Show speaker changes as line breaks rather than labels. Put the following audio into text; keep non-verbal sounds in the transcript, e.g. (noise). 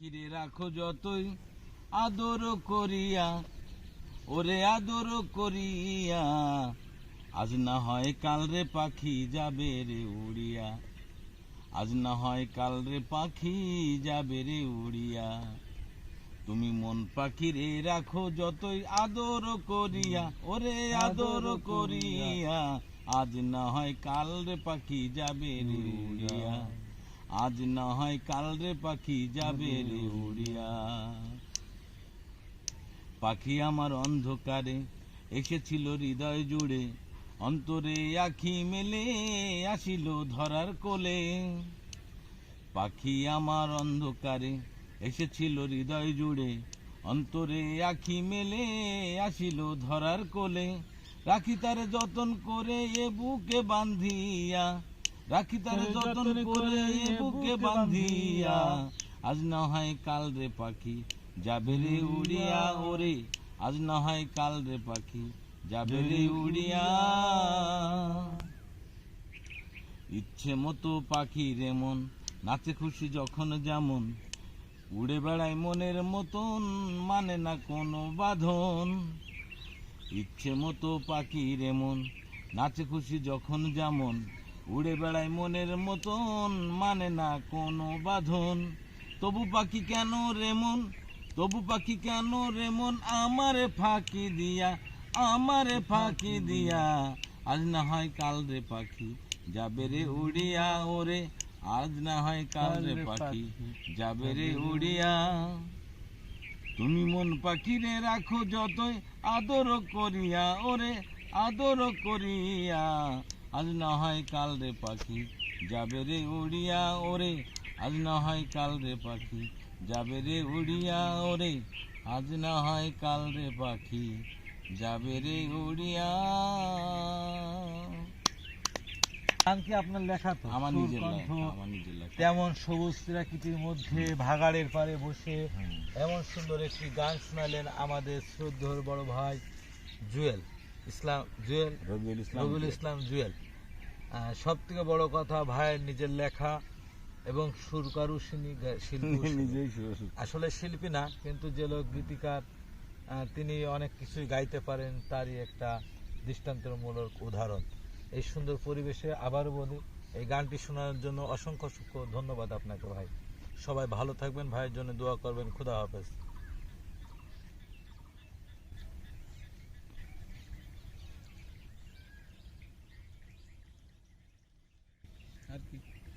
কিরে রাখো যতই আদর করিয়া, ওরে আদর করিয়া। আজ না হয় কাল রে পাখি যাবে রে উড়িয়া। আজ না হয় কাল রে পাখি যাবে রে উড়িয়া। তুমি মন পাখি রে রাখো যতই আদর করিয়া, ওরে আদর করিয়া। আজ না হয় কাল রে পাখি যাবে রে উড়িয়া। আজ না হয় কাল রে পাখি যাবে রে উড়িয়া। পাখি আমার অন্ধকারে এসেছিল হৃদয় জুড়ে, অন্তরে আখি মেলে আসিল ধরার কোলে। পাখি আমার অন্ধকারে এসেছিল হৃদয় জুড়ে, অন্তরে আখি মেলে আসিল ধরার কোলে। রাখি তারে যতন করে এ বুকে বান্ধিয়া রাখি তারে যতন করে বুকে বান্ধিয়া। আজ না হয় কাল রে পাখি যাবে রে উড়িয়া ওরে। আজ না হয় কাল রে পাখি যাবে রে উড়িয়া। ইচ্ছে মতো পাখি রে মন নাচে খুশি যখন যেমন। উড়ে বেড়ায় মনের মতন মানে না কোনো বাঁধন। ইচ্ছে মতো পাখি রে মন নাচে খুশি যখন যেমন। উড়ে বেড়ায় মনের মতন মানে না কোনো বাঁধন। তবু পাখি কেন রেমন তবু পাখি কেন রেমন আমারে ফাঁকি দিয়া আমারে ফাঁকি দিয়া। আজ না হয় কাল রে পাখি যাবে রে উড়িয়া ওরে। আজ না হয় কাল রে পাখি যাবে রে উড়িয়া। তুমি মন পাখি রে রাখো যতই আদর করিয়া ওরে আদর করিয়া। আজ না হয় কাল রে পাখি যাবে রে উড়িয়া ওরে। আজ না হয় কাল রে পাখি যাবে রে উড়িয়া ওরে। আজ না হয় কাল রে পাখি যাবে রে উড়িয়া।
কি আপনার লেখা তো?
আমার নিজের আমার নিজের লেখা।
তেমন সবুজ প্রাকৃতির মধ্যে ভাগাড়ের পারে বসে এমন সুন্দর একটি গান শোনালেন আমাদের শ্রদ্ধর বড় ভাই জুয়েল ইসলাম জুয়েল
রবিউল ইসলাম
রবিউল ইসলাম জুয়েল। সব থেকে বড় কথা ভাইয়ের নিজের লেখা এবং সুরকারু শিল্পী (laughs) আসলে শিল্পী না কিন্তু যে লোক গীতিকার তিনি অনেক কিছুই গাইতে পারেন তারই একটা দৃষ্টান্তমূলক উদাহরণ। এই সুন্দর পরিবেশে আবারও বলি এই গানটি শোনার জন্য অসংখ্য অসংখ্য ধন্যবাদ আপনাকে ভাই। সবাই ভালো থাকবেন ভাইয়ের জন্য দোয়া করবেন খুদা হাফেজ। happy.